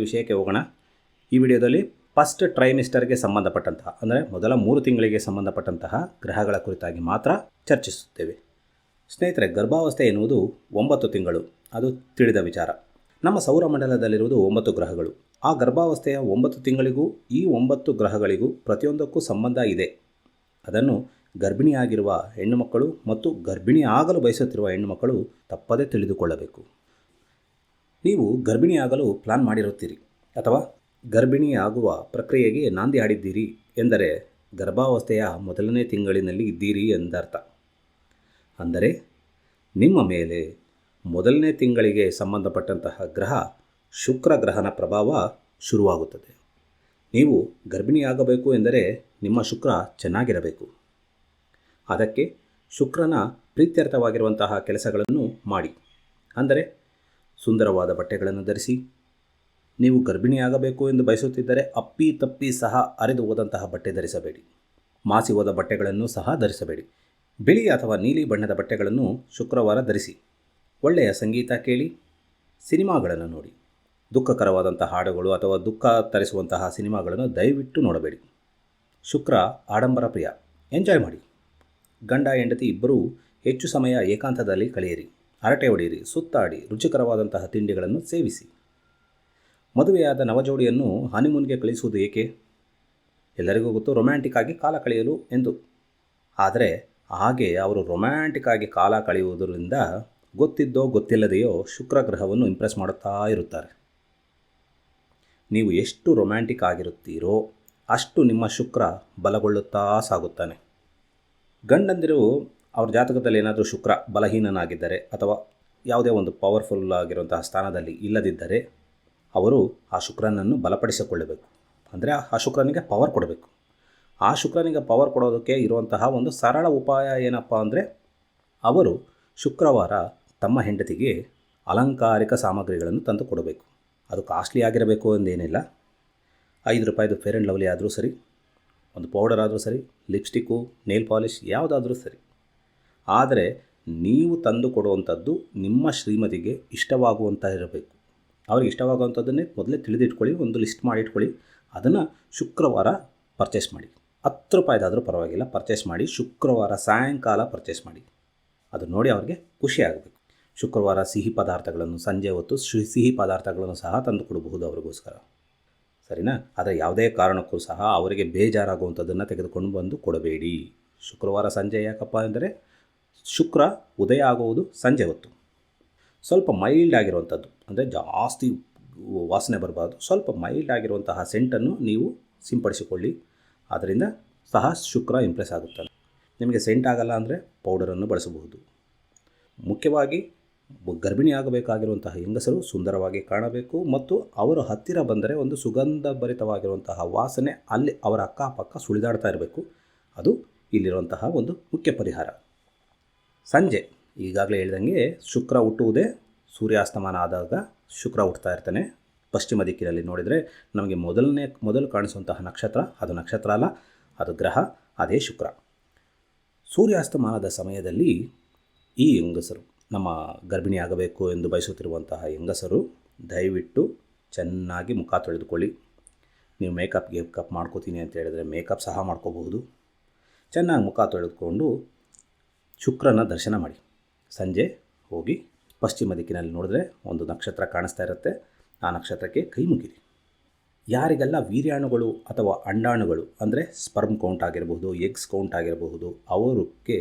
ವಿಷಯಕ್ಕೆ ಹೋಗೋಣ. ಈ ವಿಡಿಯೋದಲ್ಲಿ ಫಸ್ಟ್ ಟ್ರೈಮಿಸ್ಟರ್ಗೆ ಸಂಬಂಧಪಟ್ಟಂತಹ, ಅಂದರೆ ಮೊದಲ ಮೂರು ತಿಂಗಳಿಗೆ ಸಂಬಂಧಪಟ್ಟಂತಹ ಗ್ರಹಗಳ ಕುರಿತಾಗಿ ಮಾತ್ರ ಚರ್ಚಿಸುತ್ತೇವೆ. ಸ್ನೇಹಿತರೆ, ಗರ್ಭಾವಸ್ಥೆ ಎನ್ನುವುದು ಒಂಬತ್ತು ತಿಂಗಳು. ಅದು ತಿಳಿದ ವಿಚಾರ. ನಮ್ಮ ಸೌರಮಂಡಲದಲ್ಲಿರುವುದು ಒಂಬತ್ತು ಗ್ರಹಗಳು. ಆ ಗರ್ಭಾವಸ್ಥೆಯ ಒಂಬತ್ತು ತಿಂಗಳಿಗೂ, ಈ ಒಂಬತ್ತು ಗ್ರಹಗಳಿಗೂ ಪ್ರತಿಯೊಂದಕ್ಕೂ ಸಂಬಂಧ ಇದೆ. ಅದನ್ನು ಗರ್ಭಿಣಿಯಾಗಿರುವ ಹೆಣ್ಣುಮಕ್ಕಳು ಮತ್ತು ಗರ್ಭಿಣಿ ಆಗಲು ಬಯಸುತ್ತಿರುವ ಹೆಣ್ಣುಮಕ್ಕಳು ತಪ್ಪದೇ ತಿಳಿದುಕೊಳ್ಳಬೇಕು. ನೀವು ಗರ್ಭಿಣಿಯಾಗಲು ಪ್ಲಾನ್ ಮಾಡಿರುತ್ತೀರಿ ಅಥವಾ ಗರ್ಭಿಣಿಯಾಗುವ ಪ್ರಕ್ರಿಯೆಗೆ ನಾಂದಿ ಹಾಡಿದ್ದೀರಿ ಎಂದರೆ ಗರ್ಭಾವಸ್ಥೆಯ ಮೊದಲನೇ ತಿಂಗಳಿನಲ್ಲಿ ಇದ್ದೀರಿ ಎಂದರ್ಥ. ಅಂದರೆ ನಿಮ್ಮ ಮೇಲೆ ಮೊದಲನೇ ತಿಂಗಳಿಗೆ ಸಂಬಂಧಪಟ್ಟಂತಹ ಗ್ರಹ ಶುಕ್ರ ಗ್ರಹನ ಪ್ರಭಾವ ಶುರುವಾಗುತ್ತದೆ. ನೀವು ಗರ್ಭಿಣಿಯಾಗಬೇಕು ಎಂದರೆ ನಿಮ್ಮ ಶುಕ್ರ ಚೆನ್ನಾಗಿರಬೇಕು. ಅದಕ್ಕೆ ಶುಕ್ರನ ಪ್ರೀತ್ಯರ್ಥವಾಗಿರುವಂತಹ ಕೆಲಸಗಳನ್ನು ಮಾಡಿ. ಅಂದರೆ ಸುಂದರವಾದ ಬಟ್ಟೆಗಳನ್ನು ಧರಿಸಿ ನೀವು ಗರ್ಭಿಣಿಯಾಗಬೇಕು ಎಂದು ಬಯಸುತ್ತಿದ್ದರೆ ಅಪ್ಪಿ ತಪ್ಪಿ ಸಹ ಅರೆದು ಹೋದಂತಹ ಬಟ್ಟೆ ಧರಿಸಬೇಡಿ. ಮಾಸಿ ಹೋದ ಬಟ್ಟೆಗಳನ್ನು ಸಹ ಧರಿಸಬೇಡಿ. ಬಿಳಿ ಅಥವಾ ನೀಲಿ ಬಣ್ಣದ ಬಟ್ಟೆಗಳನ್ನು ಶುಕ್ರವಾರ ಧರಿಸಿ. ಒಳ್ಳೆಯ ಸಂಗೀತ ಕೇಳಿ, ಸಿನಿಮಾಗಳನ್ನು ನೋಡಿ. ದುಃಖಕರವಾದಂತಹ ಹಾಡುಗಳು ಅಥವಾ ದುಃಖ ತರಿಸುವಂತಹ ಸಿನಿಮಾಗಳನ್ನು ದಯವಿಟ್ಟು ನೋಡಬೇಡಿ. ಶುಕ್ರ ಆಡಂಬರ ಪ್ರಿಯ, ಎಂಜಾಯ್ ಮಾಡಿ. ಗಂಡ, ಹೆಂಡತಿ ಇಬ್ಬರೂ ಹೆಚ್ಚು ಸಮಯ ಏಕಾಂತದಲ್ಲಿ ಕಳೆಯಿರಿ. ಹರಟೆ ಹೊಡೆಯಿರಿ, ಸುತ್ತಾಡಿ, ರುಚಿಕರವಾದಂತಹ ತಿಂಡಿಗಳನ್ನು ಸೇವಿಸಿ. ಮದುವೆಯಾದ ನವಜೋಡಿಯನ್ನು ಹನಿಮೂನ್ಗೆ ಕಳಿಸುವುದು ಏಕೆ? ಎಲ್ಲರಿಗೂ ಗೊತ್ತು ರೊಮ್ಯಾಂಟಿಕ್ ಆಗಿ ಕಾಲ ಕಳೆಯಲು ಎಂದು. ಆದರೆ ಹಾಗೆ ಅವರು ರೊಮ್ಯಾಂಟಿಕ್ ಆಗಿ ಕಾಲ ಕಳೆಯುವುದರಿಂದ ಗೊತ್ತಿದ್ದೋ ಗೊತ್ತಿಲ್ಲದೆಯೋ ಶುಕ್ರ ಗ್ರಹವನ್ನು ಇಂಪ್ರೆಸ್ ಮಾಡುತ್ತಾ ಇರುತ್ತಾರೆ. ನೀವು ಎಷ್ಟು ರೊಮ್ಯಾಂಟಿಕ್ ಆಗಿರುತ್ತೀರೋ ಅಷ್ಟು ನಿಮ್ಮ ಶುಕ್ರ ಬಲಗೊಳ್ಳುತ್ತಾ ಸಾಗುತ್ತಾನೆ. ಗಂಡಂದಿರು ಅವ್ರ ಜಾತಕದಲ್ಲಿ ಏನಾದರೂ ಶುಕ್ರ ಬಲಹೀನನಾಗಿದ್ದರೆ ಅಥವಾ ಯಾವುದೇ ಒಂದು ಪವರ್ಫುಲ್ ಆಗಿರುವಂತಹ ಸ್ಥಾನದಲ್ಲಿ ಇಲ್ಲದಿದ್ದರೆ ಅವರು ಆ ಶುಕ್ರನನ್ನು ಬಲಪಡಿಸಿಕೊಳ್ಳಬೇಕು. ಅಂದರೆ ಆ ಶುಕ್ರನಿಗೆ ಪವರ್ ಕೊಡಬೇಕು. ಆ ಶುಕ್ರನಿಗೆ ಪವರ್ ಕೊಡೋದಕ್ಕೆ ಇರುವಂತಹ ಒಂದು ಸರಳ ಉಪಾಯ ಏನಪ್ಪ ಅಂದರೆ ಅವರು ಶುಕ್ರವಾರ ತಮ್ಮ ಹೆಂಡತಿಗೆ ಅಲಂಕಾರಿಕ ಸಾಮಗ್ರಿಗಳನ್ನು ತಂದು ಕೊಡಬೇಕು. ಅದು ಕಾಸ್ಟ್ಲಿ ಆಗಿರಬೇಕು ಎಂದೇನಿಲ್ಲ ಐದು ರೂಪಾಯಿದು ಫೇರ್ ಆ್ಯಂಡ್ ಲವ್ಲಿ ಆದರೂ ಸರಿ, ಒಂದು ಪೌಡರ್ ಆದರೂ ಸರಿ ಲಿಪ್ಸ್ಟಿಕ್ಕು ನೇಲ್ ಪಾಲಿಷ್ ಯಾವುದಾದ್ರೂ ಸರಿ. ಆದರೆ ನೀವು ತಂದು ಕೊಡುವಂಥದ್ದು ನಿಮ್ಮ ಶ್ರೀಮತಿಗೆ ಇಷ್ಟವಾಗುವಂಥ ಇರಬೇಕು. ಅವ್ರಿಗೆ ಇಷ್ಟವಾಗುವಂಥದ್ದನ್ನೇ ಮೊದಲೇ ತಿಳಿದಿಟ್ಕೊಳ್ಳಿ, ಒಂದು ಲಿಸ್ಟ್ ಮಾಡಿ ಇಟ್ಕೊಳ್ಳಿ ಅದನ್ನು ಶುಕ್ರವಾರ ಪರ್ಚೇಸ್ ಮಾಡಿ. ಹತ್ತು ರೂಪಾಯಿದಾದರೂ ಪರವಾಗಿಲ್ಲ, ಪರ್ಚೇಸ್ ಮಾಡಿ, ಶುಕ್ರವಾರ ಸಾಯಂಕಾಲ ಪರ್ಚೇಸ್ ಮಾಡಿ. ಅದು ನೋಡಿ ಅವ್ರಿಗೆ ಖುಷಿ ಆಗಬೇಕು. ಶುಕ್ರವಾರ ಸಿಹಿ ಪದಾರ್ಥಗಳನ್ನು ಸಂಜೆ ಹೊತ್ತು ಸಿಹಿ ಪದಾರ್ಥಗಳನ್ನು ಸಹ ತಂದು ಕೊಡಬಹುದು ಅವ್ರಿಗೋಸ್ಕರ. ಸರಿನಾ? ಆದರೆ ಯಾವುದೇ ಕಾರಣಕ್ಕೂ ಸಹ ಅವರಿಗೆ ಬೇಜಾರಾಗುವಂಥದ್ದನ್ನು ತೆಗೆದುಕೊಂಡು ಬಂದು ಕೊಡಬೇಡಿ. ಶುಕ್ರವಾರ ಸಂಜೆ ಯಾಕಪ್ಪ ಅಂದರೆ ಶುಕ್ರ, ಉದಯ ಆಗುವುದು ಸಂಜೆ ಹೊತ್ತು. ಸ್ವಲ್ಪ ಮೈಲ್ಡ್ ಆಗಿರುವಂಥದ್ದು, ಅಂದರೆ ಜಾಸ್ತಿ ವಾಸನೆ ಬರಬಾರ್ದು. ಸ್ವಲ್ಪ ಮೈಲ್ಡ್ ಆಗಿರುವಂತಹ ಸೆಂಟನ್ನು ನೀವು ಸಿಂಪಡಿಸಿಕೊಳ್ಳಿ. ಅದರಿಂದ ಸಹ ಶುಕ್ರ ಇಂಪ್ರೆಸ್ ಆಗುತ್ತದೆ ನಿಮಗೆ ಸೆಂಟ್ ಆಗಲ್ಲ ಅಂದರೆ ಪೌಡರನ್ನು ಬಳಸಬಹುದು. ಮುಖ್ಯವಾಗಿ ಗರ್ಭಿಣಿ ಆಗಬೇಕಾಗಿರುವಂತಹ ಹೆಂಗಸರು ಸುಂದರವಾಗಿ ಕಾಣಬೇಕು ಮತ್ತು ಅವರು ಹತ್ತಿರ ಬಂದರೆ ಒಂದು ಸುಗಂಧ ಭರಿತವಾಗಿರುವಂತಹ ವಾಸನೆ ಅಲ್ಲಿ ಅವರ ಅಕ್ಕಪಕ್ಕ ಸುಳಿದಾಡ್ತಾ ಇರಬೇಕು. ಅದು ಇಲ್ಲಿರುವಂತಹ ಒಂದು ಮುಖ್ಯ ಪರಿಹಾರ. ಸಂಜೆ. ಈಗಾಗಲೇ ಹೇಳ್ದಂಗೆ ಶುಕ್ರ ಹುಟ್ಟುವುದೇ ಸೂರ್ಯಾಸ್ತಮಾನ ಆದಾಗ ಶುಕ್ರ ಹುಟ್ತಾ ಇರ್ತಾನೆ. ಪಶ್ಚಿಮ ದಿಕ್ಕಿನಲ್ಲಿ ನೋಡಿದರೆ ನಮಗೆ ಮೊದಲನೇ, ಮೊದಲು ಕಾಣಿಸುವಂತಹ ನಕ್ಷತ್ರ ಅದು ನಕ್ಷತ್ರ ಅಲ್ಲ, ಅದು ಗ್ರಹ, ಅದೇ ಶುಕ್ರ. ಸೂರ್ಯಾಸ್ತಮಾನದ ಸಮಯದಲ್ಲಿ ಈ ಹೆಂಗಸರು, ನಮ್ಮ ಗರ್ಭಿಣಿ ಆಗಬೇಕು ಎಂದು ಬಯಸುತ್ತಿರುವಂತಹ ಹೆಂಗಸರು, ದಯವಿಟ್ಟು ಚೆನ್ನಾಗಿ ಮುಖ ತೊಳೆದುಕೊಳ್ಳಿ. ನೀವು ಮೇಕಪ್ ಗೇಕಪ್ ಮಾಡ್ಕೋತೀನಿ ಅಂತ ಹೇಳಿದರೆ ಮೇಕಪ್ ಸಹ ಮಾಡ್ಕೋಬಹುದು. ಚೆನ್ನಾಗಿ ಮುಖ ತೊಳೆದುಕೊಂಡು ಶುಕ್ರನ ದರ್ಶನ ಮಾಡಿ. ಸಂಜೆ ಹೋಗಿ ಪಶ್ಚಿಮ ದಿಕ್ಕಿನಲ್ಲಿ ನೋಡಿದ್ರೆ ಒಂದು ನಕ್ಷತ್ರ ಕಾಣಿಸ್ತಾ ಇರುತ್ತೆ. ಆ ನಕ್ಷತ್ರಕ್ಕೆ ಕೈ ಮುಗಿರಿ ಯಾರಿಗೆಲ್ಲ ವೀರ್ಯಾಣುಗಳು ಅಥವಾ ಅಂಡಾಣುಗಳು ಅಂದರೆ ಸ್ಪರ್ಮ್ ಕೌಂಟ್ ಆಗಿರಬಹುದು ಎಗ್ಸ್ ಕೌಂಟ್ ಆಗಿರಬಹುದು ಅವರಿಗೆ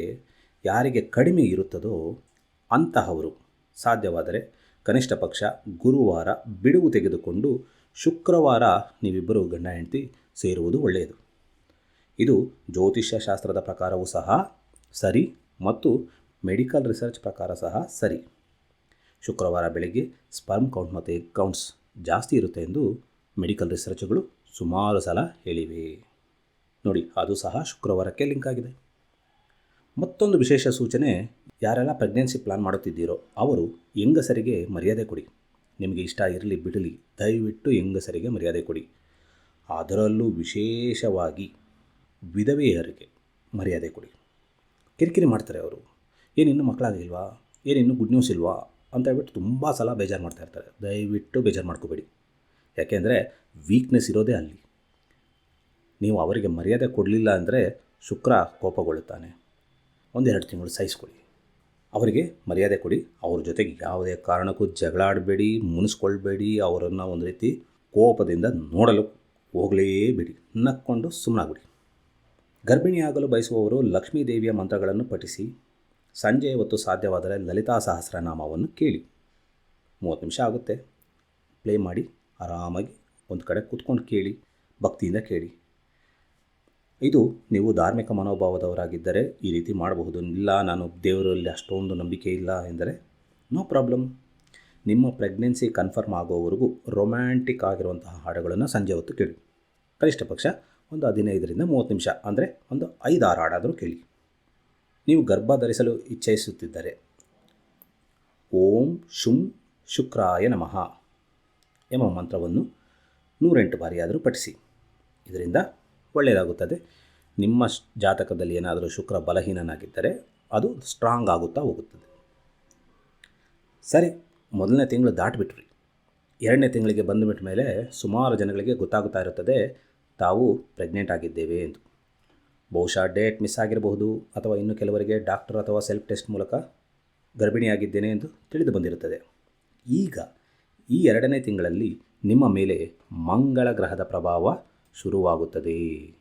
ಯಾರಿಗೆ ಕಡಿಮೆ ಇರುತ್ತದೋ ಅಂತಹವರು ಸಾಧ್ಯವಾದರೆ ಕನಿಷ್ಠ ಪಕ್ಷ ಗುರುವಾರ ಬಿಡುವು ತೆಗೆದುಕೊಂಡು ಶುಕ್ರವಾರ ನೀವಿಬ್ಬರು ಗಂಡ ಹೆಂಡತಿ ಸೇರುವುದು ಒಳ್ಳೆಯದು. ಇದು ಜ್ಯೋತಿಷ್ಯ ಶಾಸ್ತ್ರದ ಪ್ರಕಾರವೂ ಸಹ ಸರಿ ಮತ್ತು ಮೆಡಿಕಲ್ ರಿಸರ್ಚ್ ಪ್ರಕಾರ ಸಹ ಸರಿ. ಶುಕ್ರವಾರ ಬೆಳಗ್ಗೆ ಸ್ಪರ್ಮ್ ಕೌಂಟ್ ಮತ್ತು ಎಗ್ ಕೌಂಟ್ಸ್ ಜಾಸ್ತಿ ಇರುತ್ತೆ ಎಂದು ಮೆಡಿಕಲ್ ರಿಸರ್ಚ್ಗಳು ಸುಮಾರು ಸಲ ಹೇಳಿವೆ. ನೋಡಿ, ಅದು ಸಹ ಶುಕ್ರವಾರಕ್ಕೆ ಲಿಂಕ್ ಆಗಿದೆ. ಮತ್ತೊಂದು ವಿಶೇಷ ಸೂಚನೆ, ಯಾರೆಲ್ಲ ಪ್ರೆಗ್ನೆನ್ಸಿ ಪ್ಲಾನ್ ಮಾಡುತ್ತಿದ್ದೀರೋ ಅವರು ಹೆಂಗಸರಿಗೆ ಮರ್ಯಾದೆ ಕೊಡಿ. ನಿಮಗೆ ಇಷ್ಟ ಇರಲಿ ಬಿಡಲಿ, ದಯವಿಟ್ಟು ಹೆಂಗಸರಿಗೆ ಮರ್ಯಾದೆ ಕೊಡಿ. ಅದರಲ್ಲೂ ವಿಶೇಷವಾಗಿ ವಿಧವೆಯರಿಗೆ ಮರ್ಯಾದೆ ಕೊಡಿ. ಕಿರಿಕಿರಿ ಮಾಡ್ತಾರೆ ಅವರು. ಏನಿನ್ನೂ ಮಕ್ಕಳಾಗಿಲ್ವಾ ಏನು ಇನ್ನೂ ಗುಡ್ ನ್ಯೂಸ್ ಇಲ್ವಾ? ಅಂತ ಹೇಳ್ಬಿಟ್ಟು ತುಂಬ ಸಲ ಬೇಜಾರು ಮಾಡ್ತಾ ಇರ್ತಾರೆ. ದಯವಿಟ್ಟು ಬೇಜಾರು ಮಾಡ್ಕೋಬೇಡಿ. ಯಾಕೆಂದರೆ ವೀಕ್ನೆಸ್ ಇರೋದೇ ಅಲ್ಲಿ. ನೀವು ಅವರಿಗೆ ಮರ್ಯಾದೆ ಕೊಡಲಿಲ್ಲ ಅಂದರೆ ಶುಕ್ರ ಕೋಪಗೊಳ್ಳುತ್ತಾನೆ. ಒಂದೆರಡು ತಿಂಗಳು ಸಹಿಸ್ಕೊಳ್ಳಿ. ಅವರಿಗೆ ಮರ್ಯಾದೆ ಕೊಡಿ. ಅವ್ರ ಜೊತೆಗೆ ಯಾವುದೇ ಕಾರಣಕ್ಕೂ ಜಗಳಾಡಬೇಡಿ, ಮುನಿಸ್ಕೊಳ್ಬೇಡಿ, ಅವರನ್ನು ಒಂದು ರೀತಿ ಕೋಪದಿಂದ ನೋಡಲು ಹೋಗಲೇಬೇಡಿ. ನಕ್ಕೊಂಡು ಸುಮ್ಮನಾಗ್ಬಿಡಿ ಗರ್ಭಿಣಿಯಾಗಲು ಬಯಸುವವರು ಲಕ್ಷ್ಮೀ ದೇವಿಯ ಮಂತ್ರಗಳನ್ನು ಪಠಿಸಿ, ಸಂಜೆ ಹೊತ್ತು ಸಾಧ್ಯವಾದರೆ ಲಲಿತಾ ಸಹಸ್ರನಾಮವನ್ನು ಕೇಳಿ. ಮೂವತ್ತು ನಿಮಿಷ ಆಗುತ್ತೆ. ಪ್ಲೇ ಮಾಡಿ, ಆರಾಮಾಗಿ ಒಂದು ಕಡೆ ಕೂತ್ಕೊಂಡು ಕೇಳಿ, ಭಕ್ತಿಯಿಂದ ಕೇಳಿ. ಇದು ನೀವು ಧಾರ್ಮಿಕ ಮನೋಭಾವದವರಾಗಿದ್ದರೆ ಈ ರೀತಿ ಮಾಡಬಹುದು. ಇಲ್ಲ, ನಾನು ದೇವರಲ್ಲಿ ಅಷ್ಟೊಂದು ನಂಬಿಕೆ ಇಲ್ಲ ಎಂದರೆ ನೋ ಪ್ರಾಬ್ಲಮ್. ನಿಮ್ಮ ಪ್ರೆಗ್ನೆನ್ಸಿ ಕನ್ಫರ್ಮ್ ಆಗೋವರೆಗೂ ರೊಮ್ಯಾಂಟಿಕ್ ಆಗಿರುವಂತಹ ಹಾಡುಗಳನ್ನು ಸಂಜೆ ಹೊತ್ತು ಕೇಳಿ. ಕನಿಷ್ಠ ಪಕ್ಷ ಒಂದು ಹದಿನೈದರಿಂದ ಮೂವತ್ತು ನಿಮಿಷ, ಅಂದರೆ ಒಂದು ಐದಾರು ಹಾಡಾದರೂ ಕೇಳಿ. ನೀವು ಗರ್ಭ ಧರಿಸಲು ಇಚ್ಛಿಸುತ್ತಿದ್ದರೆ, ಓಂ ಶುಂ ಶುಕ್ರಾಯ ನಮಃ ಎಂಬ ಮಂತ್ರವನ್ನು ನೂರೆಂಟು ಬಾರಿಯಾದರೂ ಪಠಿಸಿ. ಇದರಿಂದ ಒಳ್ಳೆಯದಾಗುತ್ತದೆ. ನಿಮ್ಮ ಜಾತಕದಲ್ಲಿ ಏನಾದರೂ ಶುಕ್ರ ಬಲಹೀನನಾಗಿದ್ದರೆ ಅದು ಸ್ಟ್ರಾಂಗ್ ಆಗುತ್ತಾ ಹೋಗುತ್ತದೆ. ಸರಿ, ಮೊದಲನೇ ತಿಂಗಳು ದಾಟಿಬಿಟ್ರಿ ಎರಡನೇ ತಿಂಗಳಿಗೆ ಮೇಲೆ ಸುಮಾರು ಜನಗಳಿಗೆ ಗೊತ್ತಾಗುತ್ತಾ ಇರುತ್ತದೆ ತಾವು ಪ್ರೆಗ್ನೆಂಟ್ ಆಗಿದ್ದೇವೆ ಎಂದು. ಬಹುಶಃ ಡೇಟ್ ಮಿಸ್ ಆಗಿರಬಹುದು ಅಥವಾ ಇನ್ನು ಕೆಲವರಿಗೆ ಡಾಕ್ಟರ್ ಅಥವಾ ಸೆಲ್ಫ್ ಟೆಸ್ಟ್ ಮೂಲಕ ಗರ್ಭಿಣಿಯಾಗಿದ್ದೇನೆ ಎಂದು ತಿಳಿದು ಬಂದಿರುತ್ತದೆ. ಈಗ ಈ ಎರಡನೇ ತಿಂಗಳಲ್ಲಿ ನಿಮ್ಮ ಮೇಲೆ ಮಂಗಳ ಗ್ರಹದ ಪ್ರಭಾವ ಶುರುವಾಗುತ್ತದೆ.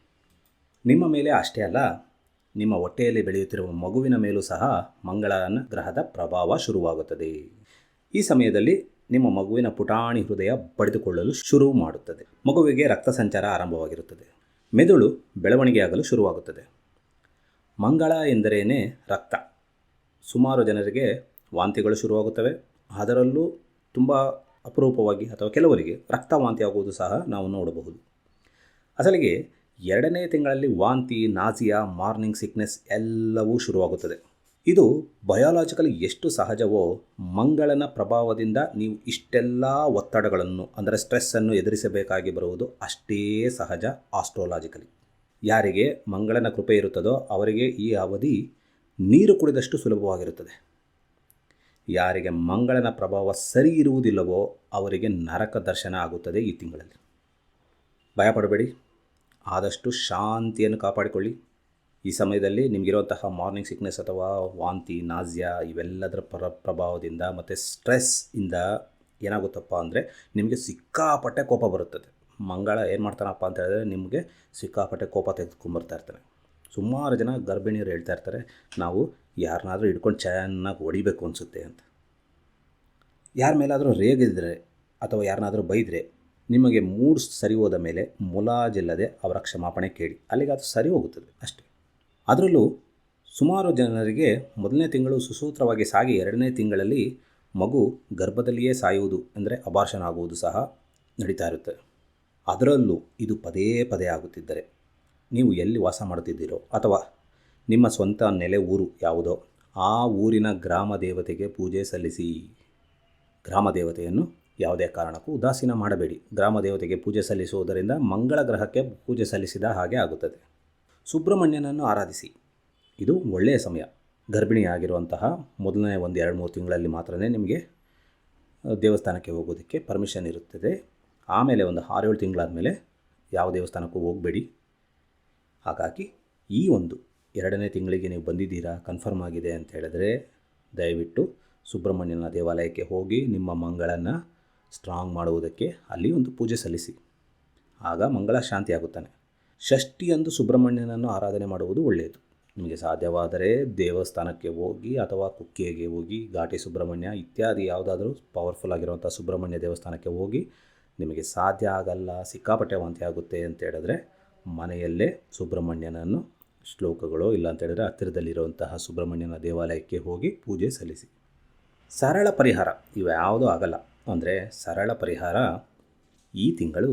ನಿಮ್ಮ ಮೇಲೆ ಅಷ್ಟೇ ಅಲ್ಲ, ನಿಮ್ಮ ಹೊಟ್ಟೆಯಲ್ಲಿ ಬೆಳೆಯುತ್ತಿರುವ ಮಗುವಿನ ಮೇಲೂ ಸಹ ಮಂಗಳನ ಗ್ರಹದ ಪ್ರಭಾವ ಶುರುವಾಗುತ್ತದೆ. ಈ ಸಮಯದಲ್ಲಿ ನಿಮ್ಮ ಮಗುವಿನ ಪುಟಾಣಿ ಹೃದಯ ಬಡಿದುಕೊಳ್ಳಲು ಶುರು ಮಾಡುತ್ತದೆ. ಮಗುವಿಗೆ ರಕ್ತ ಸಂಚಾರ ಆರಂಭವಾಗಿರುತ್ತದೆ. ಮೆದುಳು ಬೆಳವಣಿಗೆಯಾಗಲು ಶುರುವಾಗುತ್ತದೆ. ಮಂಗಳ ಎಂದರೇನೆ ರಕ್ತ. ಸುಮಾರು ಜನರಿಗೆ ವಾಂತಿಗಳು ಶುರುವಾಗುತ್ತವೆ. ಅದರಲ್ಲೂ ತುಂಬ ಅಪರೂಪವಾಗಿ ಅಥವಾ ಕೆಲವರಿಗೆ ರಕ್ತ ವಾಂತಿ ಆಗುವುದು ಸಹ ನಾವು ನೋಡಬಹುದು. ಅಸಲಿಗೆ ಎರಡನೇ ತಿಂಗಳಲ್ಲಿ ವಾಂತಿ, ನಾಸಿಯಾ, ಮಾರ್ನಿಂಗ್ ಸಿಕ್ನೆಸ್ ಎಲ್ಲವೂ ಶುರುವಾಗುತ್ತದೆ. ಇದು ಬಯಾಲಜಿಕಲಿ ಎಷ್ಟು ಸಹಜವೋ ಮಂಗಳನ ಪ್ರಭಾವದಿಂದ ನೀವು ಇಷ್ಟೆಲ್ಲ ಒತ್ತಡಗಳನ್ನು, ಅಂದರೆ ಸ್ಟ್ರೆಸ್ಸನ್ನು ಎದುರಿಸಬೇಕಾಗಿ ಬರುವುದು ಅಷ್ಟೇ ಸಹಜ ಆಸ್ಟ್ರೋಲಾಜಿಕಲಿ. ಯಾರಿಗೆ ಮಂಗಳನ ಕೃಪೆ ಇರುತ್ತದೋ ಅವರಿಗೆ ಈ ಅವಧಿ ನೀರು ಕುಡಿದಷ್ಟು ಸುಲಭವಾಗಿರುತ್ತದೆ. ಯಾರಿಗೆ ಮಂಗಳನ ಪ್ರಭಾವ ಸರಿ ಇರುವುದಿಲ್ಲವೋ ಅವರಿಗೆ ನರಕ ದರ್ಶನ ಆಗುತ್ತದೆ ಈ ತಿಂಗಳಲ್ಲಿ. ಭಯಪಡಬೇಡಿ. ಆದಷ್ಟು ಶಾಂತಿಯನ್ನು ಕಾಪಾಡಿಕೊಳ್ಳಿ. ಈ ಸಮಯದಲ್ಲಿ ನಿಮಗಿರುವಂತಹ ಮಾರ್ನಿಂಗ್ ಸಿಕ್ನೆಸ್ ಅಥವಾ ವಾಂತಿ ನಾಜ್ಯ ಇವೆಲ್ಲದರ ಪ್ರ, ಪ್ರಭಾವದಿಂದ ಮತ್ತು ಸ್ಟ್ರೆಸ್ಸಿಂದ ಏನಾಗುತ್ತಪ್ಪ ಅಂದರೆ ನಿಮಗೆ ಸಿಕ್ಕಾಪಟ್ಟೆ ಕೋಪ ಬರುತ್ತದೆ. ಮಂಗಳ ಏನು ಮಾಡ್ತಾನಪ್ಪ ಅಂತ ಹೇಳಿದ್ರೆ ನಿಮಗೆ ಸಿಕ್ಕಾಪಟ್ಟೆ ಕೋಪ ತೆಗೆದುಕೊಂಡ್ಬರ್ತಾ ಇರ್ತಾನೆ. ಸುಮಾರು ಜನ ಗರ್ಭಿಣಿಯರು ಹೇಳ್ತಾ ಇರ್ತಾರೆ, ನಾವು ಯಾರನ್ನಾದರೂ ಹಿಡ್ಕೊಂಡು ಚೆನ್ನಾಗಿ ಹೊಡಿಬೇಕು ಅನಿಸುತ್ತೆ ಅಂತ. ಯಾರ ಮೇಲಾದರೂ ರೇಗಿದ್ರೆ ಅಥವಾ ಯಾರನ್ನಾದರೂ ಬೈದರೆ ನಿಮಗೆ ಮೂಡ್ ಸರಿ ಹೋದ ಮೇಲೆ ಮುಲಾಜಿಲ್ಲದೆ ಅವರ ಕ್ಷಮಾಪಣೆ ಕೇಳಿ. ಅಲ್ಲಿಗೆ ಅದು ಸರಿ ಹೋಗುತ್ತದೆ ಅಷ್ಟೇ. ಅದರಲ್ಲೂ ಸುಮಾರು ಜನರಿಗೆ ಮೊದಲನೇ ತಿಂಗಳು ಸುಸೂತ್ರವಾಗಿ ಸಾಗಿ ಎರಡನೇ ತಿಂಗಳಲ್ಲಿ ಮಗು ಗರ್ಭದಲ್ಲಿಯೇ ಸಾಯುವುದು ಅಂದರೆ ಅಬಾರ್ಷನ್ ಆಗುವುದು ಸಹ ನಡೀತಾ ಇರುತ್ತೆ. ಅದರಲ್ಲೂ ಇದು ಪದೇ ಪದೇ ಆಗುತ್ತಿದ್ದರೆ ನೀವು ಎಲ್ಲಿ ವಾಸ ಮಾಡುತ್ತಿದ್ದೀರೋ ಅಥವಾ ನಿಮ್ಮ ಸ್ವಂತ ನೆಲೆ ಊರು ಯಾವುದೋ ಆ ಊರಿನ ಗ್ರಾಮ ದೇವತೆಗೆ ಪೂಜೆ ಸಲ್ಲಿಸಿ. ಗ್ರಾಮ ದೇವತೆಯನ್ನು ಯಾವುದೇ ಕಾರಣಕ್ಕೂ ಉದಾಸೀನ ಮಾಡಬೇಡಿ. ಗ್ರಾಮ ದೇವತೆಗೆ ಪೂಜೆ ಸಲ್ಲಿಸುವುದರಿಂದ ಮಂಗಳ ಗ್ರಹಕ್ಕೆ ಪೂಜೆ ಸಲ್ಲಿಸಿದ ಹಾಗೆ ಆಗುತ್ತದೆ. ಸುಬ್ರಹ್ಮಣ್ಯನನ್ನು ಆರಾಧಿಸಿ. ಇದು ಒಳ್ಳೆಯ ಸಮಯ. ಗರ್ಭಿಣಿಯಾಗಿರುವಂತಹ ಮೊದಲನೇ ಒಂದು ಎರಡು ಮೂರು ತಿಂಗಳಲ್ಲಿ ಮಾತ್ರ ನಿಮಗೆ ದೇವಸ್ಥಾನಕ್ಕೆ ಹೋಗೋದಕ್ಕೆ ಪರ್ಮಿಷನ್ ಇರುತ್ತದೆ. ಆಮೇಲೆ ಒಂದು ಆರೇಳು ತಿಂಗಳಾದಮೇಲೆ ಯಾವ ದೇವಸ್ಥಾನಕ್ಕೂ ಹೋಗಬೇಡಿ. ಹಾಗಾಗಿ ಈ ಒಂದು ಎರಡನೇ ತಿಂಗಳಿಗೆ ನೀವು ಬಂದಿದ್ದೀರಾ ಕನ್ಫರ್ಮ್ ಆಗಿದೆ ಅಂತ ಹೇಳಿದ್ರೆ ದಯವಿಟ್ಟು ಸುಬ್ರಹ್ಮಣ್ಯನ ದೇವಾಲಯಕ್ಕೆ ಹೋಗಿ ನಿಮ್ಮ ಮಂಗಳನ್ನು ಸ್ಟ್ರಾಂಗ್ ಮಾಡುವುದಕ್ಕೆ ಅಲ್ಲಿ ಒಂದು ಪೂಜೆ ಸಲ್ಲಿಸಿ. ಆಗ ಮಂಗಳ ಶಾಂತಿ ಆಗುತ್ತಾನೆ ಷಷ್ಠಿಯಂದು ಸುಬ್ರಹ್ಮಣ್ಯನನ್ನು ಆರಾಧನೆ ಮಾಡುವುದು ಒಳ್ಳೆಯದು. ನಿಮಗೆ ಸಾಧ್ಯವಾದರೆ ದೇವಸ್ಥಾನಕ್ಕೆ ಹೋಗಿ ಅಥವಾ ಕುಕ್ಕೆಗೆ ಹೋಗಿ, ಘಾಟಿ ಸುಬ್ರಹ್ಮಣ್ಯ ಇತ್ಯಾದಿ ಯಾವುದಾದ್ರೂ ಪವರ್ಫುಲ್ ಆಗಿರುವಂಥ ಸುಬ್ರಹ್ಮಣ್ಯ ದೇವಸ್ಥಾನಕ್ಕೆ ಹೋಗಿ ನಿಮಗೆ ಸಾಧ್ಯ ಆಗಲ್ಲ ಸಿಕ್ಕಾಪಟ್ಟೆ ವಾಂತಿ ಆಗುತ್ತೆ ಅಂತ ಹೇಳಿದ್ರೆ ಮನೆಯಲ್ಲೇ ಸುಬ್ರಹ್ಮಣ್ಯನನ್ನು ಶ್ಲೋಕಗಳು ಇಲ್ಲ ಅಂತ ಹೇಳಿದ್ರೆ ಹತ್ತಿರದಲ್ಲಿರುವಂತಹ ಸುಬ್ರಹ್ಮಣ್ಯನ ದೇವಾಲಯಕ್ಕೆ ಹೋಗಿ ಪೂಜೆ ಸಲ್ಲಿಸಿ. ಸರಳ ಪರಿಹಾರ ಇವ್ಯಾವುದೂ ಆಗಲ್ಲ. ಅಂದರೆ ಸರಳ ಪರಿಹಾರ ಈ ತಿಂಗಳು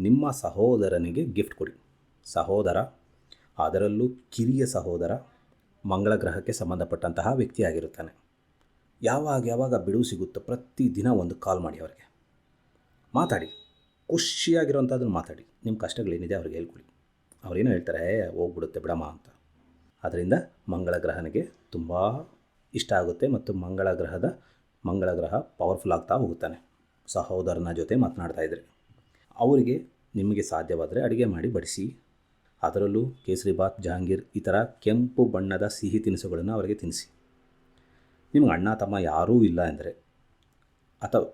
ನಿಮ್ಮ ಸಹೋದರನಿಗೆ ಗಿಫ್ಟ್ ಕೊಡಿ. ಸಹೋದರ ಅದರಲ್ಲೂ ಕಿರಿಯ ಸಹೋದರ ಮಂಗಳ ಗ್ರಹಕ್ಕೆ ಸಂಬಂಧಪಟ್ಟಂತಹ ವ್ಯಕ್ತಿಯಾಗಿರುತ್ತಾನೆ. ಯಾವಾಗ ಯಾವಾಗ ಬಿಡುವು ಸಿಗುತ್ತೋ ಪ್ರತಿದಿನ ಒಂದು ಕಾಲ್ ಮಾಡಿ ಅವರಿಗೆ. ಮಾತಾಡಿ ಖುಷಿಯಾಗಿರೋಂಥದ್ದನ್ನು ಮಾತಾಡಿ. ನಿಮ್ಮ ಕಷ್ಟಗಳೇನಿದೆ ಅವ್ರಿಗೆ ಹೇಳ್ಕೊಡಿ. ಅವ್ರೇನು ಹೇಳ್ತಾರೆ "ಏ, ಹೋಗ್ಬಿಡುತ್ತೆ ಬಿಡಮ್ಮ ಅಂತ. ಅದರಿಂದ ಮಂಗಳ ಗ್ರಹನಿಗೆ ತುಂಬ ಇಷ್ಟ ಆಗುತ್ತೆ ಮತ್ತು ಮಂಗಳ ಗ್ರಹದ ಮಂಗಳ ಗ್ರಹ ಪವರ್ಫುಲ್ ಆಗ್ತಾ ಹೋಗುತ್ತಾನೆ. ಸಹೋದರನ ಜೊತೆ ಮಾತನಾಡ್ತಾ ಇದ್ರೆ. ಅವರಿಗೆ ನಿಮಗೆ ಸಾಧ್ಯವಾದರೆ ಅಡುಗೆ ಮಾಡಿ ಬಡಿಸಿ ಅದರಲ್ಲೂ ಕೇಸರಿಬಾತ್, ಜಹಾಂಗೀರ್ ಈ ಥರ ಕೆಂಪು ಬಣ್ಣದ ಸಿಹಿ ತಿನಿಸುಗಳನ್ನು ಅವರಿಗೆ ತಿನ್ನಿಸಿ. ನಿಮಗೆ ಅಣ್ಣ, ತಮ್ಮ ಯಾರೂ ಇಲ್ಲ ಅಂದರೆ ಅಥವಾ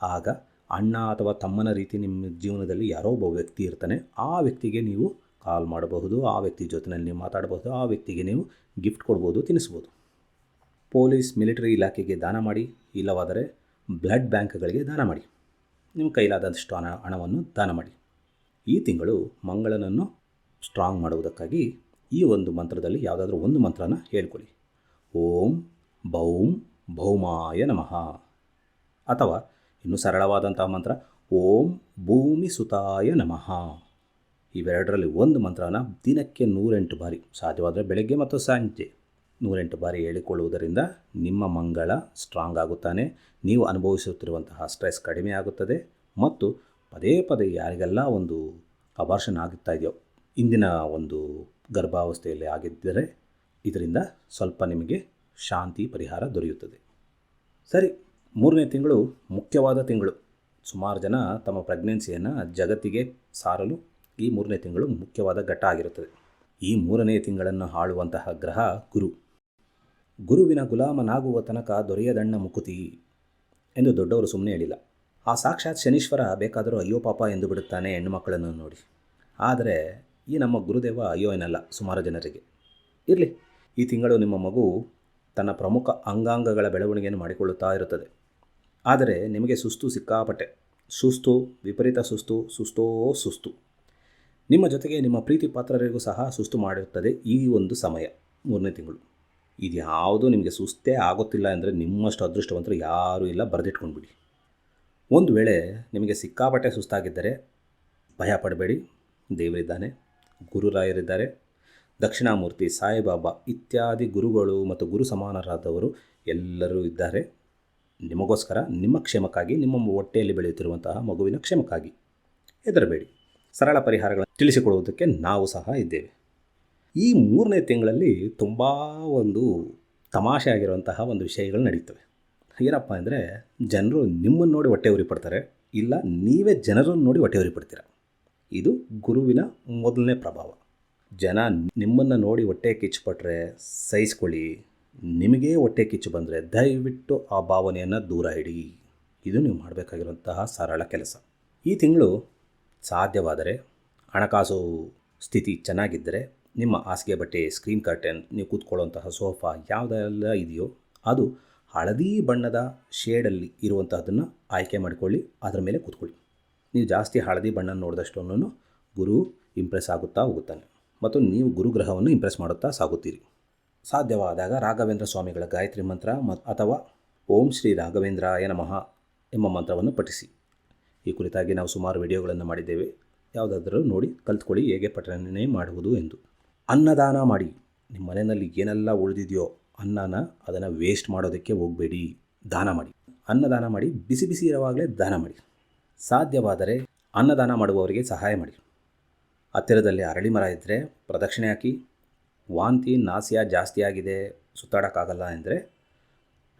ಆಗ ಅಣ್ಣ ಅಥವಾ ತಮ್ಮನ ರೀತಿ ನಿಮ್ಮ ಜೀವನದಲ್ಲಿ ಯಾರೋ ಒಬ್ಬ ವ್ಯಕ್ತಿ ಇರ್ತಾನೆ, ಆ ವ್ಯಕ್ತಿಗೆ ನೀವು ಕಾಲ್ ಮಾಡಬಹುದು, ಆ ವ್ಯಕ್ತಿ ಜೊತೆಯಲ್ಲಿ ನೀವು ಮಾತಾಡಬಹುದು, ಆ ವ್ಯಕ್ತಿಗೆ ನೀವು ಗಿಫ್ಟ್ ಕೊಡ್ಬೋದು, ತಿನ್ನಿಸ್ಬೋದು. ಪೊಲೀಸ್, ಮಿಲಿಟರಿ ಇಲಾಖೆಗೆ ದಾನ ಮಾಡಿ, ಇಲ್ಲವಾದರೆ ಬ್ಲಡ್ ಬ್ಯಾಂಕ್ಗಳಿಗೆ ದಾನ ಮಾಡಿ. ನಿಮ್ಮ ಕೈಲಾದಷ್ಟು ಹಣ, ಹಣವನ್ನು ದಾನ ಮಾಡಿ. ಈ ತಿಂಗಳು ಮಂಗಳನನ್ನು ಸ್ಟ್ರಾಂಗ್ ಮಾಡುವುದಕ್ಕಾಗಿ ಈ ಒಂದು ಮಂತ್ರದಲ್ಲಿ ಯಾವುದಾದ್ರೂ ಒಂದು ಮಂತ್ರನ ಹೇಳ್ಕೊಳ್ಳಿ. ಓಂ ಬೌಂ ಭೌಮಾಯ ನಮಃ. ಅಥವಾ ಇನ್ನೂ ಸರಳವಾದಂತಹ ಮಂತ್ರ, ಓಂ ಭೂಮಿ ಸುತಾಯ ನಮಃ. ಇವೆರಡರಲ್ಲಿ ಒಂದು ಮಂತ್ರನ ದಿನಕ್ಕೆ ನೂರೆಂಟು ಬಾರಿ, ಸಾಧ್ಯವಾದರೆ ಬೆಳಗ್ಗೆ ಮತ್ತು ಸಂಜೆ ನೂರೆಂಟು ಬಾರಿ ಹೇಳಿಕೊಳ್ಳುವುದರಿಂದ ನಿಮ್ಮ ಮಂಗಳ ಸ್ಟ್ರಾಂಗ್ ಆಗುತ್ತಾನೆ. ನೀವು ಅನುಭವಿಸುತ್ತಿರುವಂತಹ ಸ್ಟ್ರೆಸ್ ಕಡಿಮೆ ಆಗುತ್ತದೆ ಮತ್ತು ಪದೇ ಪದೇ ಯಾರಿಗೆಲ್ಲ ಒಂದು ಅಬಾರ್ಷನ್ ಆಗುತ್ತಾ ಇದೆಯೋ ಇಂದಿನ ಒಂದು ಗರ್ಭಾವಸ್ಥೆಯಲ್ಲಿ ಆಗಿದ್ದರೆ ಇದರಿಂದ ಸ್ವಲ್ಪ ನಿಮಗೆ ಶಾಂತಿ ಪರಿಹಾರ ದೊರೆಯುತ್ತದೆ. ಸರಿ, ಮೂರನೇ ತಿಂಗಳು ಮುಖ್ಯವಾದ ತಿಂಗಳು. ಸುಮಾರು ಜನ ತಮ್ಮ ಪ್ರೆಗ್ನೆನ್ಸಿಯನ್ನು ಜಗತ್ತಿಗೆ ಸಾರಲು ಈ ಮೂರನೇ ತಿಂಗಳು ಮುಖ್ಯವಾದ ಘಟ್ಟ ಆಗಿರುತ್ತದೆ. ಈ ಮೂರನೇ ತಿಂಗಳನ್ನು ಆಳುವಂತಹ ಗ್ರಹ ಗುರು. ಗುರುವಿನ ಗುಲಾಮನಾಗುವ ತನಕ ದೊರೆಯದಣ್ಣ ಮುಕುತಿ ಎಂದು ದೊಡ್ಡವರು ಸುಮ್ಮನೆ ಹೇಳಿಲ್ಲ. ಆ ಸಾಕ್ಷಾತ್ ಶನೀಶ್ವರ ಬೇಕಾದರೂ ಅಯ್ಯೋ ಪಾಪ ಎಂದು ಬಿಡುತ್ತಾನೆ ಹೆಣ್ಣು ಮಕ್ಕಳನ್ನು ನೋಡಿ. ಆದರೆ ಈ ನಮ್ಮ ಗುರುದೇವ ಅಯ್ಯೋ ಏನಲ್ಲ ಸುಮಾರು ಜನರಿಗೆ. ಇರಲಿ, ಈ ತಿಂಗಳು ನಿಮ್ಮ ಮಗು ತನ್ನ ಪ್ರಮುಖ ಅಂಗಾಂಗಗಳ ಬೆಳವಣಿಗೆಯನ್ನು ಮಾಡಿಕೊಳ್ಳುತ್ತಾ ಇರುತ್ತದೆ. ಆದರೆ ನಿಮಗೆ ಸುಸ್ತು ಸಿಕ್ಕಾಪಟ್ಟೆ. ಸುಸ್ತು, ವಿಪರೀತ ಸುಸ್ತು, ಸುಸ್ತೋ ಸುಸ್ತು. ನಿಮ್ಮ ಜೊತೆಗೆ ನಿಮ್ಮ ಪ್ರೀತಿ ಪಾತ್ರರಿಗೂ ಸಹ ಸುಸ್ತು ಮಾಡಿರುತ್ತದೆ ಈ ಒಂದು ಸಮಯ, ಮೂರನೇ ತಿಂಗಳು. ಇದು ಯಾವುದೂ ನಿಮಗೆ ಸುಸ್ತೇ ಆಗುತ್ತಿಲ್ಲ ಅಂದರೆ ನಿಮ್ಮಷ್ಟು ಅದೃಷ್ಟವಂತರು ಯಾರೂ ಇಲ್ಲ, ಬರೆದಿಟ್ಕೊಂಡ್ಬಿಡಿ. ಒಂದು ವೇಳೆ ನಿಮಗೆ ಸಿಕ್ಕಾಪಟ್ಟೆ ಸುಸ್ತಾಗಿದ್ದರೆ ಭಯ ಪಡಬೇಡಿ, ದೇವರಿದ್ದಾನೆ. ಗುರುರಾಯರಿದ್ದಾರೆ. ದಕ್ಷಿಣಾಮೂರ್ತಿ ಸಾಯಿಬಾಬಾ ಇತ್ಯಾದಿ ಗುರುಗಳು ಮತ್ತು ಗುರು ಸಮಾನರಾದವರು ಎಲ್ಲರೂ ಇದ್ದಾರೆ. ನಿಮಗೋಸ್ಕರ ನಿಮ್ಮ ಕ್ಷೇಮಕ್ಕಾಗಿ, ನಿಮ್ಮ ಹೊಟ್ಟೆಯಲ್ಲಿ ಬೆಳೆಯುತ್ತಿರುವಂತಹ ಮಗುವಿನ ಕ್ಷೇಮಕ್ಕಾಗಿ ಹೆದರಬೇಡಿ. ಸರಳ ಪರಿಹಾರಗಳನ್ನು ತಿಳಿಸಿಕೊಡುವುದಕ್ಕೆ ನಾವು ಸಹ ಇದ್ದೇವೆ. ಈ ಮೂರನೇ ತಿಂಗಳಲ್ಲಿ ತುಂಬ ಒಂದು ತಮಾಷೆ ಆಗಿರುವಂತಹ ಒಂದು ವಿಷಯಗಳು ನಡೀತವೆ. ಏನಪ್ಪ ಅಂದರೆ, ಜನರು ನಿಮ್ಮನ್ನು ನೋಡಿ ಹೊಟ್ಟೆ ಉರಿಪಡ್ತಾರೆ. ಇಲ್ಲ, ನೀವೇ ಜನರನ್ನು ನೋಡಿ ಹೊಟ್ಟೆ ಉರಿ ಪಡ್ತೀರ ಇದು ಗುರುವಿನ ಮೊದಲನೇ ಪ್ರಭಾವ. ಜನ ನಿಮ್ಮನ್ನು ನೋಡಿ ಹೊಟ್ಟೆ ಕಿಚ್ಚುಪಟ್ರೆ ಸಹಿಸ್ಕೊಳ್ಳಿ. ನಿಮಗೆ ಹೊಟ್ಟೆ ಕಿಚ್ಚು ಬಂದರೆ ದಯವಿಟ್ಟು ಆ ಭಾವನೆಯನ್ನು ದೂರ ಇಡಿ. ಇದು ನೀವು ಮಾಡಬೇಕಾಗಿರುವಂತಹ ಸರಳ ಕೆಲಸ. ಈ ತಿಂಗಳು ಸಾಧ್ಯವಾದರೆ ಹಣಕಾಸು ಸ್ಥಿತಿ ಚೆನ್ನಾಗಿದ್ದರೆ ನಿಮ್ಮ ಹಾಸಿಗೆ ಬಟ್ಟೆ ಸ್ಕ್ರೀನ್ ಕರ್ಟನ್ ನೀವು ಕೂತ್ಕೊಳ್ಳುವಂತಹ ಸೋಫಾ ಯಾವುದೆಲ್ಲ ಇದೆಯೋ ಅದು ಹಳದಿ ಬಣ್ಣದ ಶೇಡಲ್ಲಿ ಇರುವಂತಹದನ್ನು ಆಯ್ಕೆ ಮಾಡಿಕೊಳ್ಳಿ, ಅದರ ಮೇಲೆ ಕೂತ್ಕೊಳ್ಳಿ. ನೀವು ಜಾಸ್ತಿ ಹಳದಿ ಬಣ್ಣ ನೋಡಿದಷ್ಟನ್ನು ಗುರು ಇಂಪ್ರೆಸ್ ಆಗುತ್ತಾ ಹೋಗುತ್ತಾನೆ. ಮತ್ತು ನೀವು ಗುರುಗ್ರಹವನ್ನು ಇಂಪ್ರೆಸ್ ಮಾಡುತ್ತಾ ಸಾಗುತ್ತೀರಿ. ಸಾಧ್ಯವಾದಾಗ ರಾಘವೇಂದ್ರ ಸ್ವಾಮಿಗಳ ಗಾಯತ್ರಿ ಮಂತ್ರ ಅಥವಾ ಓಂ ಶ್ರೀ ರಾಘವೇಂದ್ರಾಯ ನಮಃ ಎಂಬ ಮಂತ್ರವನ್ನು ಪಠಿಸಿ. ಈ ಕುರಿತಾಗಿ ನಾವು ಸುಮಾರು ವಿಡಿಯೋಗಳನ್ನು ಮಾಡಿದ್ದೇವೆ. ಯಾವುದಾದರೂ ನೋಡಿ ಕಲ್ತ್ಕೊಳ್ಳಿ, ಹೇಗೆ ಪಠನೆ ಮಾಡುವುದು ಎಂದು. ಅನ್ನದಾನ ಮಾಡಿ. ನಿಮ್ಮ ಮನೆಯಲ್ಲಿ ಏನೆಲ್ಲ ಉಳಿದಿದೆಯೋ ಅನ್ನನ ಅದನ್ನು ವೇಸ್ಟ್ ಮಾಡೋದಕ್ಕೆ ಹೋಗಬೇಡಿ. ದಾನ ಮಾಡಿ. ಅನ್ನದಾನ ಮಾಡಿ. ಬಿಸಿ ಬಿಸಿ ಇರುವಾಗಲೇ ದಾನ ಮಾಡಿ. ಸಾಧ್ಯವಾದರೆ ಅನ್ನದಾನ ಮಾಡುವವರಿಗೆ ಸಹಾಯ ಮಾಡಿ. ಹತ್ತಿರದಲ್ಲಿ ಅರಳಿ ಮರ ಇದ್ದರೆ ಪ್ರದಕ್ಷಿಣೆ ಹಾಕಿ, ವಾಂತಿ ನಾಸ್ಯ ಜಾಸ್ತಿಯಾಗಿದೆ ಸುತ್ತಾಡೋಕ್ಕಾಗಲ್ಲ ಅಂದರೆ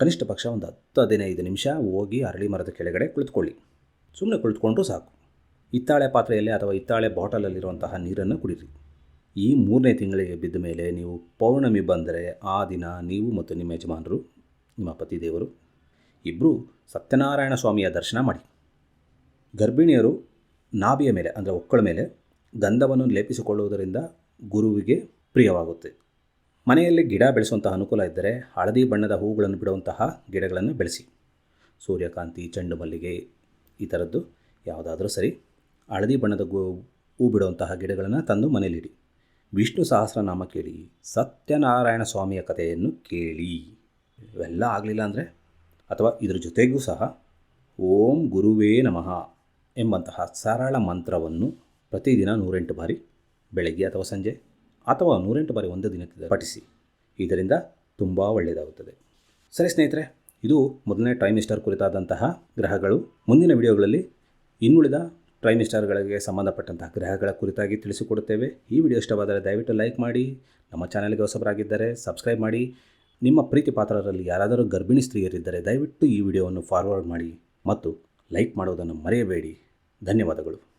ಕನಿಷ್ಠ ಪಕ್ಷ ಒಂದು ಹತ್ತು ಹದಿನೈದು ನಿಮಿಷ ಹೋಗಿ ಅರಳಿ ಮರದ ಕೆಳಗಡೆ ಕುಳಿತುಕೊಳ್ಳಿ. ಸುಮ್ಮನೆ ಕುಳಿತುಕೊಂಡ್ರೂ ಸಾಕು. ಹಿತ್ತಾಳೆ ಪಾತ್ರೆಯಲ್ಲಿ ಅಥವಾ ಹಿತ್ತಾಳೆ ಬಾಟಲಲ್ಲಿರುವಂತಹ ನೀರನ್ನು ಕುಡಿರಿ. ಈ ಮೂರನೇ ತಿಂಗಳಿಗೆ ಬಿದ್ದ ಮೇಲೆ ನೀವು ಪೌರ್ಣಮಿ ಬಂದರೆ ಆ ದಿನ ನೀವು ಮತ್ತು ನಿಮ್ಮ ಯಜಮಾನರು, ನಿಮ್ಮ ಪತಿದೇವರು ಇಬ್ಬರು ಸತ್ಯನಾರಾಯಣ ಸ್ವಾಮಿಯ ದರ್ಶನ ಮಾಡಿ. ಗರ್ಭಿಣಿಯರು ನಾಭಿಯ ಮೇಲೆ, ಅಂದರೆ ಒಕ್ಕಳ ಮೇಲೆ ಗಂಧವನ್ನು ಲೇಪಿಸಿಕೊಳ್ಳುವುದರಿಂದ ಗುರುವಿಗೆ ಪ್ರಿಯವಾಗುತ್ತೆ. ಮನೆಯಲ್ಲಿ ಗಿಡ ಬೆಳೆಸುವಂತಹ ಅನುಕೂಲ ಇದ್ದರೆ ಹಳದಿ ಬಣ್ಣದ ಹೂಗಳನ್ನು ಬಿಡುವಂತಹ ಗಿಡಗಳನ್ನು ಬೆಳೆಸಿ. ಸೂರ್ಯಕಾಂತಿ, ಚೆಂಡು ಮಲ್ಲಿಗೆ, ಈ ಥರದ್ದು ಯಾವುದಾದರೂ ಸರಿ ಹಳದಿ ಬಣ್ಣದ ಗು, ಹೂ ಬಿಡುವಂತಹ ಗಿಡಗಳನ್ನು ತಂದು ಮನೆಯಲ್ಲಿಡಿ ವಿಷ್ಣು ಸಹಸ್ರನಾಮ ಕೇಳಿ, ಸತ್ಯನಾರಾಯಣ ಸ್ವಾಮಿಯ ಕಥೆಯನ್ನು ಕೇಳಿ. ಇವೆಲ್ಲ ಆಗಲಿಲ್ಲ ಅಂದರೆ, ಅಥವಾ ಇದರ ಜೊತೆಗೂ ಸಹ ಓಂ ಗುರುವೇ ನಮಃ. ಎಂಬಂತಹ ಸರಳ ಮಂತ್ರವನ್ನು ಪ್ರತಿದಿನ ನೂರೆಂಟು ಬಾರಿ ಬೆಳಗ್ಗೆ ಅಥವಾ ಸಂಜೆ ಅಥವಾ ನೂರೆಂಟು ಬಾರಿ ಒಂದು ದಿನಕ್ಕೆ ಪಠಿಸಿ. ಇದರಿಂದ ತುಂಬ ಒಳ್ಳೆಯದಾಗುತ್ತದೆ. ಸರಿ ಸ್ನೇಹಿತರೆ, ಇದು ಮೊದಲನೇ ಟ್ರೈಮಿಸ್ಟರ್ ಕುರಿತಾದಂತಹ ಗ್ರಹಗಳು. ಮುಂದಿನ ವಿಡಿಯೋಗಳಲ್ಲಿ ಇನ್ನುಳಿದ ಟ್ರೈಮಿಸ್ಟರ್ಗಳಿಗೆ ಸಂಬಂಧಪಟ್ಟಂತಹ ಗ್ರಹಗಳ ಕುರಿತಾಗಿ ತಿಳಿಸಿಕೊಡುತ್ತೇವೆ. ಈ ವಿಡಿಯೋ ಇಷ್ಟವಾದರೆ ದಯವಿಟ್ಟು ಲೈಕ್ ಮಾಡಿ, ನಮ್ಮ ಚಾನಲ್ಗೆ ಹೊಸಬರಾಗಿದ್ದರೆ ಸಬ್ಸ್ಕ್ರೈಬ್ ಮಾಡಿ, ನಿಮ್ಮ ಪ್ರೀತಿ ಪಾತ್ರರಲ್ಲಿ ಯಾರಾದರೂ ಗರ್ಭಿಣಿ ಸ್ತ್ರೀಯರಿದ್ದರೆ ದಯವಿಟ್ಟು ಈ ವಿಡಿಯೋವನ್ನು ಫಾರ್ವರ್ಡ್ ಮಾಡಿ ಮತ್ತು ಲೈಕ್ ಮಾಡೋದನ್ನು ಮರೆಯಬೇಡಿ. ಧನ್ಯವಾದಗಳು.